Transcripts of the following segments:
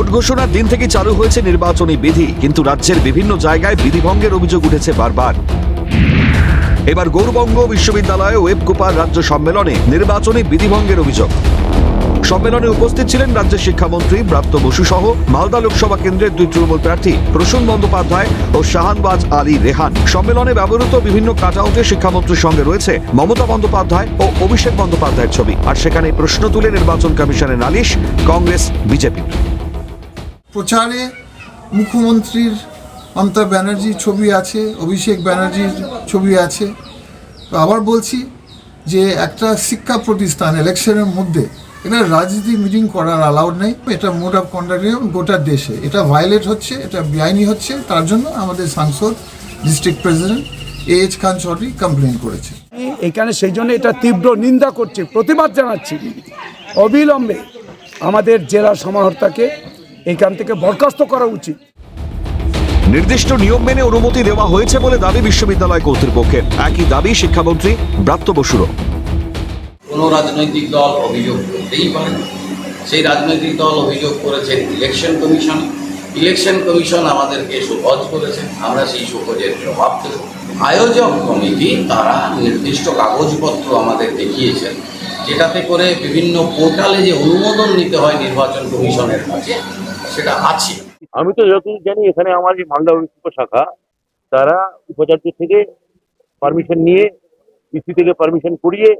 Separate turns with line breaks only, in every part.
Vote ঘোষণার দিন থেকে চালু হয়েছে নির্বাচনী বিধি, কিন্তু রাজ্যের বিভিন্ন জায়গায় বিধিভঙ্গের অভিযোগ উঠেছে বারবার। এবার গৌরবঙ্গ বিশ্ববিদ্যালয়ে ওয়েব ওয়েবকুপার রাজ্য সম্মেলনে নির্বাচনী বিধিভঙ্গের অভিযোগ। সম্মেলনে উপস্থিত ছিলেন রাজ্যের শিক্ষামন্ত্রী ব্রাত্য বসু সহ মালদা লোকসভা কেন্দ্রের দুই তৃণমূল প্রার্থী প্রসূন বন্দ্যোপাধ্যায় ও শাহানবাজ আলী রেহান। সম্মেলনে ব্যবহৃত বিভিন্ন কাটআউটে শিক্ষামন্ত্রীর সঙ্গে রয়েছে মমতা বন্দ্যোপাধ্যায় ও অভিষেক বন্দ্যোপাধ্যায়ের ছবি। আর সেখানে প্রশ্ন তুলে নির্বাচন কমিশনের নালিশ কংগ্রেস বিজেপি
প্রচারে মুখ্যমন্ত্রীর মমতা ব্যানার্জির ছবি আছে, অভিষেক ব্যানার্জির ছবি আছে। তো আবার বলছি যে একটা শিক্ষা প্রতিষ্ঠান ইলেকশনের মধ্যে, এটা রাজনীতি মিটিং করার অ্যালাউড নেই। এটা মোড অফ কন্ডাক্ট গোটা দেশে। এটা ভায়োলেট হচ্ছে, এটা বেআইনি হচ্ছে, তার জন্য আমাদের সাংসদ district president A H Khan Chowdhury complain করেছে।
এখানে সেই জন্য এটা তীব্র নিন্দা করছি, প্রতিবাদ জানাচ্ছি। অবিলম্বে আমাদের জেলা সমাহর্তাকে এখান থেকে বরখাস্ত করা উচিত।
নির্দিষ্ট নিয়ম মেনে অনুমতি দেওয়া হয়েছে বলে দাবি বিশ্ববিদ্যালয় কর্তৃপক্ষের। একই দাবি শিক্ষামন্ত্রী ব্রাত্য বসুরও।
কোনো রাজনৈতিক দল অভিযোগ করতেই পারে সেই রাজনৈতিক দল অভিযোগ করেছেন ইলেকশন কমিশন। ইলেকশন কমিশন আমাদেরকে শোকজ করেছেন আমরা সেই শোকজের জবাব দেব। আয়োজক কমিটি তারা নির্দিষ্ট কাগজপত্র আমাদের দেখিয়েছেন যেটাতে করে বিভিন্ন পোর্টালে যে অনুমোদন নিতে হয় নির্বাচন কমিশনের কাছে সেটা আছে।
আমি তো যতদূর জানি এখানে আমার যে মালদা উপ শাখা তারা উপাচার্য থেকে পারমিশন নিয়ে ইসি থেকে পারমিশন করিয়ে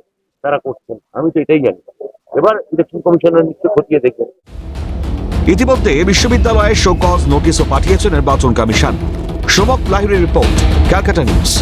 তারা করছেন। আমি তো এটাই জানি। এবার ইলেকশন কমিশনার নিশ্চয় খতিয়ে দেখবেন
ইতিমধ্যে বিশ্ববিদ্যালয়ে শোকজ নোটিশও পাঠিয়েছে নির্বাচন কমিশন। সোমক লাহিরের রিপোর্ট ক্যালকাটা নিউজ